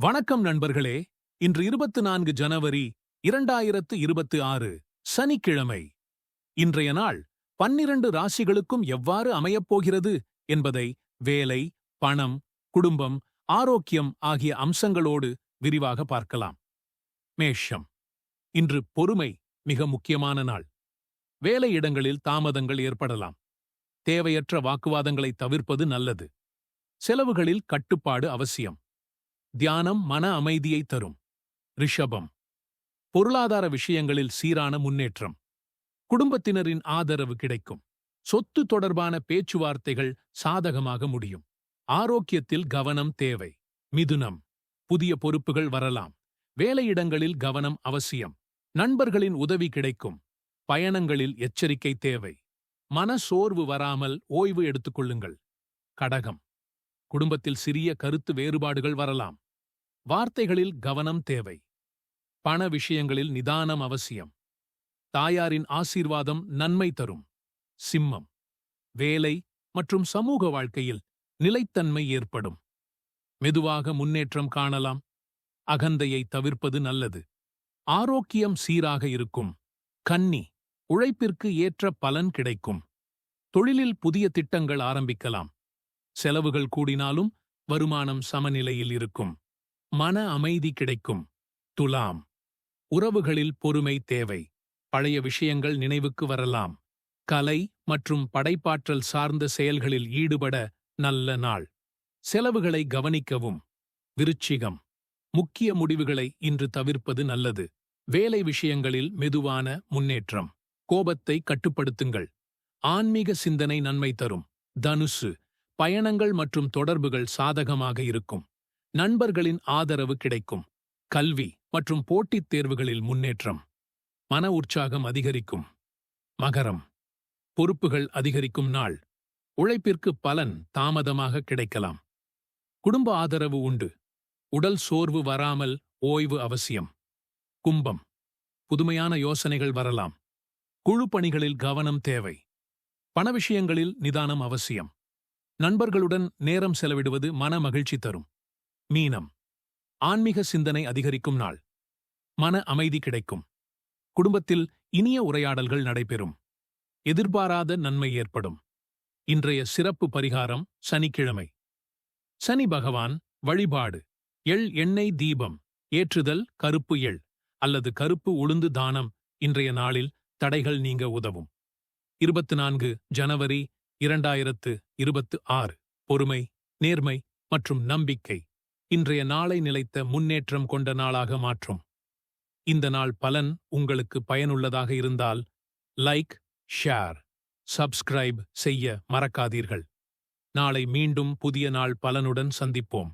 வணக்கம் நண்பர்களே. இன்று இருபத்து நான்கு ஜனவரி இரண்டாயிரத்து இருபத்து ஆறு சனிக்கிழமை. இன்றைய நாள் பன்னிரண்டு ராசிகளுக்கும் எவ்வாறு அமையப்போகிறது என்பதை வேலை பணம் குடும்பம் ஆரோக்கியம் ஆகிய அம்சங்களோடு விரிவாக பார்க்கலாம். மேஷம். இன்று பொறுமை மிக முக்கியமான நாள். வேலையிடங்களில் தாமதங்கள் ஏற்படலாம். தேவையற்ற வாக்குவாதங்களை தவிர்ப்பது நல்லது. செலவுகளில் கட்டுப்பாடு அவசியம். தியானம் மன அமைதியை தரும். ரிஷபம். பொருளாதார விஷயங்களில் சீரான முன்னேற்றம். குடும்பத்தினரின் ஆதரவு கிடைக்கும். சொத்து தொடர்பான பேச்சுவார்த்தைகள் சாதகமாக முடியும். ஆரோக்கியத்தில் கவனம் தேவை. மிதுனம். புதிய பொறுப்புகள் வரலாம். வேலையிடங்களில் கவனம் அவசியம். நண்பர்களின் உதவி கிடைக்கும். பயணங்களில் எச்சரிக்கை தேவை. மன சோர்வு வராமல் ஓய்வு எடுத்துக்கொள்ளுங்கள் கடகம். குடும்பத்தில் சிறிய கருத்து வேறுபாடுகள் வரலாம். வார்த்தைகளில் கவனம் தேவை. பண விஷயங்களில் நிதானம் அவசியம். தாயாரின் ஆசீர்வாதம் நன்மை தரும். சிம்மம். வேலை மற்றும் சமூக வாழ்க்கையில் நிலைத்தன்மை ஏற்படும். மெதுவாக முன்னேற்றம் காணலாம். அகந்தையை தவிர்ப்பது நல்லது. ஆரோக்கியம் சீராக இருக்கும். கன்னி. உழைப்பிற்கு ஏற்ற பலன் கிடைக்கும். தொழிலில் புதிய திட்டங்கள் ஆரம்பிக்கலாம். செலவுகள் கூடினாலும் வருமானம் சமநிலையில் இருக்கும். மன அமைதி கிடைக்கும். துலாம். உறவுகளில் பொறுமை தேவை. பழைய விஷயங்கள் நினைவுக்கு வரலாம். கலை மற்றும் படைப்பாற்றல் சார்ந்த செயல்களில் ஈடுபட நல்ல நாள். செலவுகளை கவனிக்கவும். விருச்சிகம். முக்கிய முடிவுகளை இன்று தவிர்ப்பது நல்லது. வேலை விஷயங்களில் மெதுவான முன்னேற்றம். கோபத்தை கட்டுப்படுத்துங்கள். ஆன்மீக சிந்தனை நன்மை தரும். தனுசு. பயணங்கள் மற்றும் தொடர்புகள் சாதகமாக இருக்கும். நண்பர்களின் ஆதரவு கிடைக்கும். கல்வி மற்றும் போட்டித் தேர்வுகளில் முன்னேற்றம். மன உற்சாகம் அதிகரிக்கும். மகரம். பொறுப்புகள் அதிகரிக்கும் நாள். உழைப்பிற்கு பலன் தாமதமாக கிடைக்கலாம். குடும்ப ஆதரவு உண்டு. உடல் சோர்வு வராமல் ஓய்வு அவசியம். கும்பம். புதுமையான யோசனைகள் வரலாம். குழு பணிகளில் கவனம் தேவை. பண விஷயங்களில் நிதானம் அவசியம். நண்பர்களுடன் நேரம் செலவிடுவது மன மகிழ்ச்சி தரும். மீனம். ஆன்மீக சிந்தனை அதிகரிக்கும் நாள். மன அமைதி கிடைக்கும். குடும்பத்தில் இனிய உரையாடல்கள் நடைபெறும். எதிர்பாராத நன்மை ஏற்படும். இன்றைய சிறப்பு பரிகாரம் சனிக்கிழமை. சனி பகவான் வழிபாடு. எள் எண்ணெய் தீபம். ஏற்றுதல் கருப்பு எள் அல்லது கருப்பு உளுந்து தானம் இன்றைய நாளில் தடைகள் நீங்க உதவும். இருபத்தி நான்கு ஜனவரி இரண்டாயிரத்து இருபத்து ஆறு. பொறுமை நேர்மை மற்றும் நம்பிக்கை இன்றைய நாளை நிலைத்த முன்னேற்றம் கொண்ட நாளாக மாற்றும். இந்த நாள் பலன் உங்களுக்கு பயனுள்ளதாக இருந்தால் லைக் ஷேர் சப்ஸ்கிரைப் செய்ய மறக்காதீர்கள். நாளை மீண்டும் புதிய நாள் பலனுடன் சந்திப்போம்.